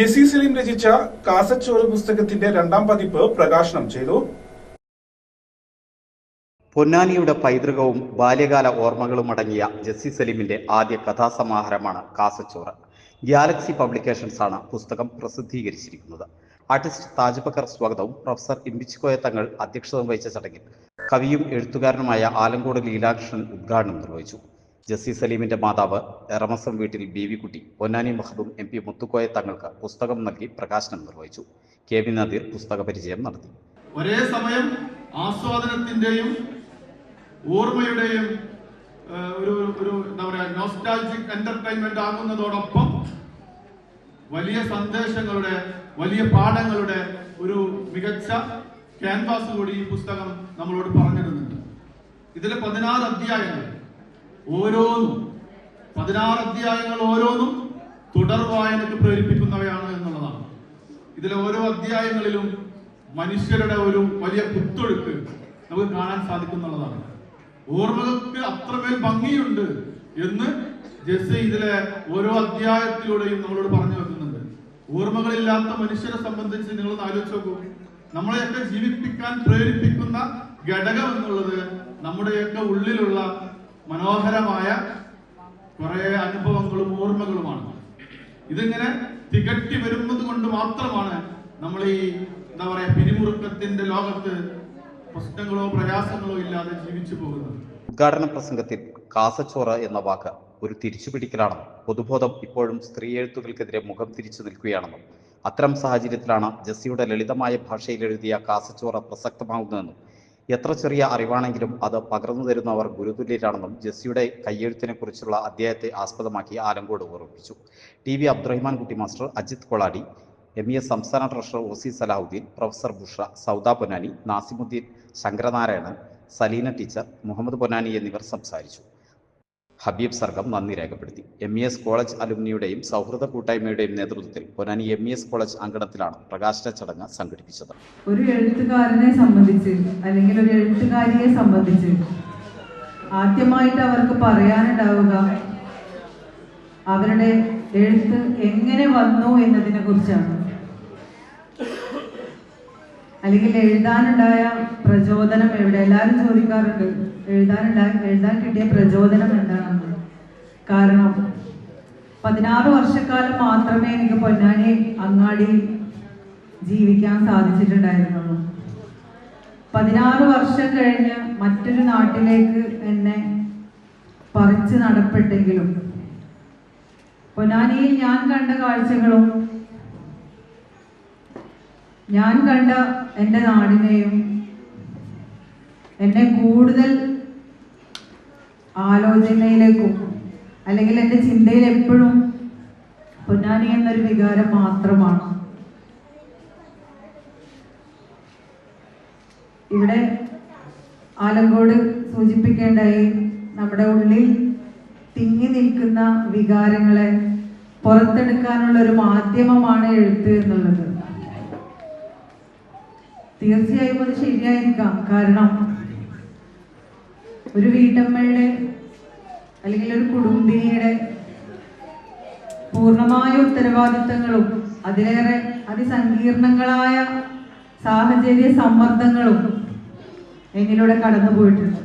ജെസി സലീം രചിച്ച കാസച്ചോറ് പുസ്തകത്തിന്റെ രണ്ടാം പതിപ്പ് പ്രകാശനം ചെയ്തു. പൊന്നാനിയുടെ പൈതൃകവും ബാല്യകാല ഓർമ്മകളും അടങ്ങിയ ജെസ്സി സലീമിന്റെ ആദ്യ കഥാസമാഹാരമാണ് കാസച്ചോറ് ഗാലക്സി പബ്ലിക്കേഷൻസ് ആണ് പുസ്തകം പ്രസിദ്ധീകരിച്ചിരിക്കുന്നത്. ആർട്ടിസ്റ്റ് താജ് ബക്കർ സ്വാഗതവും പ്രൊഫസർ ഇമ്പിച്ചിക്കോയ തങ്ങൾ അധ്യക്ഷത വഹിച്ച ചടങ്ങിൽ കവിയും എഴുത്തുകാരനുമായ ആലങ്കോട് ലീലാകൃഷ്ണൻ ഉദ്ഘാടനം നിർവഹിച്ചു. ജസ്സി സലീമിന്റെ മാതാവ് എറമസം വീട്ടിൽ ബി വി കുട്ടി പൊന്നാനി മഹബും എം പി മുത്തുക്കോയ തങ്ങൾക്ക് പുസ്തകം നൽകി പ്രകാശനം നിർവഹിച്ചു. കെ വി നദീർ പുസ്തക പരിചയം നടത്തി. ഒരേ സമയം ആസ്വാദനത്തിന്റെയും ഓർമ്മയുടെയും ഒരു ഒരു എന്താ എന്റർടൈൻമെന്റ് ആകുന്നതോടൊപ്പം വലിയ സന്ദേശങ്ങളുടെ വലിയ പാഠങ്ങളുടെ ഒരു മികച്ച ക്യാൻവാസ് കൂടി ഈ പുസ്തകം നമ്മളോട് പറഞ്ഞിരുന്നുണ്ട് ഇതിലെ പതിനാറ് അധ്യായങ്ങൾ ഓരോന്നും പതിനാറ് അധ്യായങ്ങൾ ഓരോന്നും തുടർ വായനക്ക് പ്രേരിപ്പിക്കുന്നവയാണ് എന്നുള്ളതാണ്. ഇതിലെ ഓരോ അധ്യായങ്ങളിലും മനുഷ്യരുടെ ഒരു വലിയ കുത്തൊഴുക്ക് നമുക്ക് കാണാൻ സാധിക്കുന്നുള്ളതാണ്. ഓർമ്മകൾക്ക് അത്രമേൽ ഭംഗിയുണ്ട് എന്ന് ജെസ് ഇതിലെ ഓരോ അധ്യായത്തിലൂടെയും നമ്മളോട് പറഞ്ഞു വെക്കുന്നുണ്ട്. ഓർമ്മകളില്ലാത്ത മനുഷ്യരെ സംബന്ധിച്ച് നിങ്ങൾ ആലോചിച്ച് നോക്കൂ. നമ്മളെയൊക്കെ ജീവിപ്പിക്കാൻ പ്രേരിപ്പിക്കുന്ന ഘടകം എന്നുള്ളത് നമ്മുടെയൊക്കെ ഉള്ളിലുള്ള മനോഹരമായ കുറെ അനുഭവങ്ങളും ഓർമ്മകളുമാണ്. ഇതിങ്ങനെ തികട്ടി വരുന്നത് കൊണ്ട് മാത്രമാണ് നമ്മൾ ഈ എന്താ പറയാ പിരിമുറുക്കത്തിന്റെ ലോകത്ത് പ്രശ്നങ്ങളോ പ്രയാസങ്ങളോ ഇല്ലാതെ ജീവിച്ചു പോകുന്നത്. ഉദ്ഘാടന പ്രസംഗത്തിൽ കാസച്ചോറ് എന്ന വാക്ക് ഒരു തിരിച്ചുപിടിക്കലാണെന്നും പൊതുബോധം ഇപ്പോഴും സ്ത്രീ എഴുത്തുകൾക്കെതിരെ മുഖം തിരിച്ചു നിൽക്കുകയാണെന്നും അത്തരം സാഹചര്യത്തിലാണ് ജസ്സിയുടെ ലളിതമായ ഭാഷയിൽ എഴുതിയ കാസച്ചോറ പ്രസക്തമാകുന്നതെന്നും എത്ര ചെറിയ അറിവാണെങ്കിലും അത് പകർന്നു തരുന്നവർ ഗുരുതുല്യരാണെന്നും ജെസ്സിയുടെ കയ്യെഴുത്തിനെ കുറിച്ചുള്ള അധ്യായത്തെ ആസ്പദമാക്കി ആലങ്കോട് ഓർമ്മിപ്പിച്ചു. T V Abdurahiman Kutty master Ajith Kolady M E S സംസ്ഥാന treasurer O C Salahuddin professor Busha Sauda Ponnani Nasimuddin Shankaranarayanan Salina teacher Muhammad Ponnani എന്നിവർ സംസാരിച്ചു. ഹബീബ് സർഗം നന്ദി രേഖപ്പെടുത്തി. എം ഇ എസ് കോളേജ് അലുമിനിയുടെയും സൗഹൃദ കൂട്ടായ്മയുടെയും നേതൃത്വത്തിൽ Ponnani M E S college അങ്കണത്തിലാണ് പ്രകാശന ചടങ്ങ് സംഘടിപ്പിച്ചത്. ഒരു എഴുത്തുകാരനെ സംബന്ധിച്ച് അല്ലെങ്കിൽ ഒരു എഴുത്തുകാരിയെ സംബന്ധിച്ച് ആദ്യമായിട്ട് അവർക്ക് പറയാനുണ്ടാവുക അവരുടെ എഴുത്ത് എങ്ങനെ വന്നു എന്നതിനെ കുറിച്ചാണ്. അല്ലെങ്കിൽ എഴുതാനുണ്ടായ പ്രചോദനം എവിടെ? എല്ലാവരും ചോദിക്കാറുണ്ട് എഴുതാനുണ്ടായ എഴുതാൻ കിട്ടിയ പ്രചോദനം എന്താണെന്ന്. കാരണം പതിനാറ് വർഷക്കാലം മാത്രമേ എനിക്ക് പൊന്നാനി അങ്ങാടി ജീവിക്കാൻ സാധിച്ചിട്ടുണ്ടായിരുന്നുള്ളൂ. പതിനാറ് വർഷം കഴിഞ്ഞ് മറ്റൊരു നാട്ടിലേക്ക് എന്നെ പറിച്ചു നടപ്പെട്ടെങ്കിലും പൊന്നാനിയിൽ ഞാൻ കണ്ട കാഴ്ചകളും ഞാൻ കണ്ട എന്റെ നാടിനെയും എന്നെ കൂടുതൽ ആലോചനയിലേക്കും അല്ലെങ്കിൽ എന്റെ ചിന്തയിൽ എപ്പോഴും പൊന്നാനി എന്നൊരു വികാരം മാത്രമാണ്. ഇവിടെ ആലങ്കോട് സൂചിപ്പിക്കേണ്ടായി നമ്മുടെ ഉള്ളിൽ തിങ്ങി നിൽക്കുന്ന വികാരങ്ങളെ പുറത്തെടുക്കാനുള്ള ഒരു മാധ്യമമാണ് എഴുത്ത് എന്നുള്ളത്. തീർച്ചയായും അത് ശരിയായിരിക്കാം. കാരണം ഒരു വീട്ടമ്മയുടെ അല്ലെങ്കിൽ ഒരു കുടുംബിനിയുടെ പൂർണമായ ഉത്തരവാദിത്തങ്ങളും അതിലേറെ അതിസങ്കീർണങ്ങളായ സാഹചര്യ സമ്മർദ്ദങ്ങളും എന്നിലൂടെ കടന്നു പോയിട്ടുണ്ട്